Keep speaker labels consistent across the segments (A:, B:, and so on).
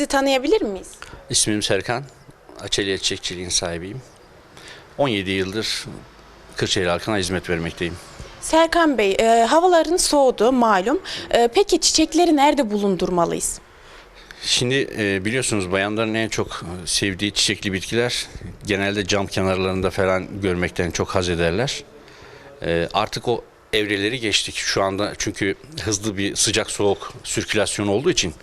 A: sizi tanıyabilir miyiz?
B: İsmim Serkan. Açelya Çiçekçiliğin sahibiyim. 17 yıldır Kırşehir halkına hizmet vermekteyim.
A: Serkan Bey, e, havaların soğudu malum. E, peki çiçekleri nerede bulundurmalıyız?
B: Şimdi e, biliyorsunuz bayanların en çok e, sevdiği çiçekli bitkiler genelde cam kenarlarında falan görmekten çok haz ederler. E, artık o evreleri geçtik şu anda çünkü hızlı bir sıcak soğuk sirkülasyon olduğu için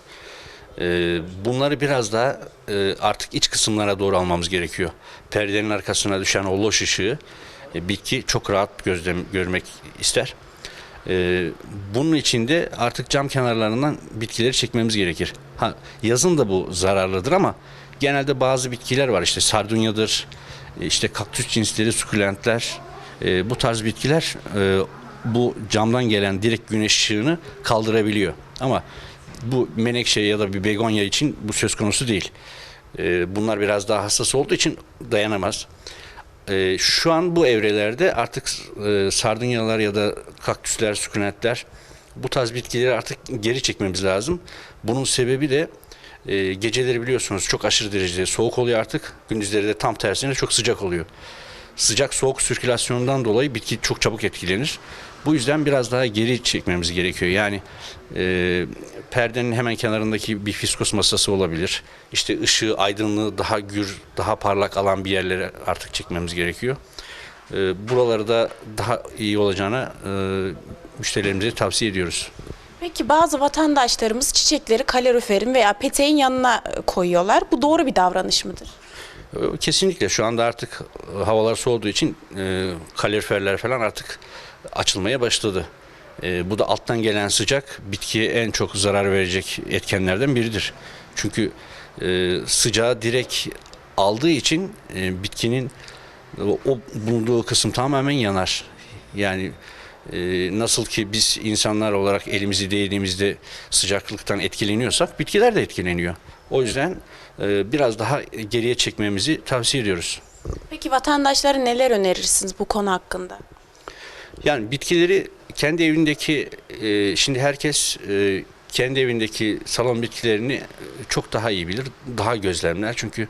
B: bunları biraz daha e, artık iç kısımlara doğru almamız gerekiyor. Perdenin arkasına düşen o loş ışığı e, bitki çok rahat gözlem görmek ister. Ee, bunun için de artık cam kenarlarından bitkileri çekmemiz gerekir. Ha, yazın da bu zararlıdır ama genelde bazı bitkiler var işte sardunyadır, işte kaktüs cinsleri, sukulentler, e, bu tarz bitkiler e, bu camdan gelen direkt güneş ışığını kaldırabiliyor. Ama bu menekşe ya da bir begonya için bu söz konusu değil. E, bunlar biraz daha hassas olduğu için dayanamaz. Ee, şu an bu evrelerde artık e, sardunyalar ya da kaktüsler, sükunetler bu tarz bitkileri artık geri çekmemiz lazım. Bunun sebebi de e, geceleri biliyorsunuz çok aşırı derecede soğuk oluyor artık. Gündüzleri de tam tersine çok sıcak oluyor. Sıcak soğuk sirkülasyonundan dolayı bitki çok çabuk etkilenir. Bu yüzden biraz daha geri çekmemiz gerekiyor. Yani e, perdenin hemen kenarındaki bir fiskos masası olabilir. İşte ışığı, aydınlığı daha gür, daha parlak alan bir yerlere artık çekmemiz gerekiyor. E, buraları da daha iyi olacağına e, müşterilerimize tavsiye ediyoruz.
A: Peki bazı vatandaşlarımız çiçekleri kaloriferin veya peteğin yanına e, koyuyorlar. Bu doğru bir davranış mıdır?
B: E, Kesinlikle şu anda artık e, havalar soğuduğu için e, kaloriferler falan artık açılmaya başladı. E, bu da alttan gelen sıcak bitkiye en çok zarar verecek etkenlerden biridir. Çünkü e, sıcağı direkt aldığı için e, bitkinin o, o bulunduğu kısım tamamen yanar. Yani e, nasıl ki biz insanlar olarak elimizi değdiğimizde sıcaklıktan etkileniyorsak bitkiler de etkileniyor. O yüzden e, biraz daha geriye çekmemizi tavsiye ediyoruz.
A: Peki vatandaşlara neler önerirsiniz bu konu hakkında?
B: Yani bitkileri kendi evindeki e, şimdi herkes e, kendi evindeki salon bitkilerini çok daha iyi bilir, daha gözlemler. Çünkü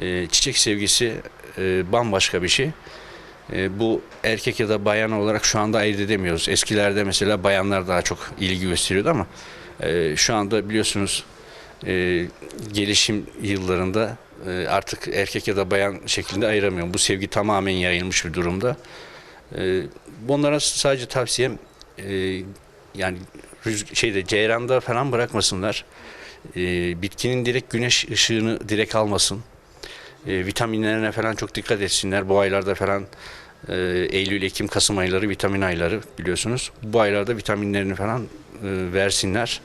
B: e, çiçek sevgisi e, bambaşka bir şey. E, bu erkek ya da bayan olarak şu anda ayırt edemiyoruz. Eskilerde mesela bayanlar daha çok ilgi gösteriyordu ama e, şu anda biliyorsunuz e, gelişim yıllarında e, artık erkek ya da bayan şeklinde ayıramıyorum. Bu sevgi tamamen yayılmış bir durumda. E, bunlara sadece tavsiyem e, yani şeyde ceyranda falan bırakmasınlar. E, bitkinin direkt güneş ışığını direkt almasın. E, vitaminlerine falan çok dikkat etsinler. Bu aylarda falan e, Eylül, Ekim, Kasım ayları vitamin ayları biliyorsunuz. Bu aylarda vitaminlerini falan e, versinler.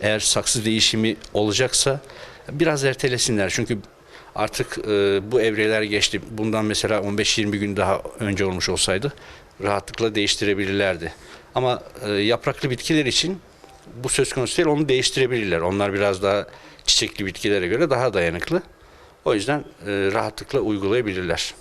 B: Eğer saksı değişimi olacaksa biraz ertelesinler. Çünkü artık e, bu evreler geçti. Bundan mesela 15-20 gün daha önce olmuş olsaydı rahatlıkla değiştirebilirlerdi. Ama e, yapraklı bitkiler için bu söz konusu değil, onu değiştirebilirler. Onlar biraz daha çiçekli bitkilere göre daha dayanıklı. O yüzden e, rahatlıkla uygulayabilirler.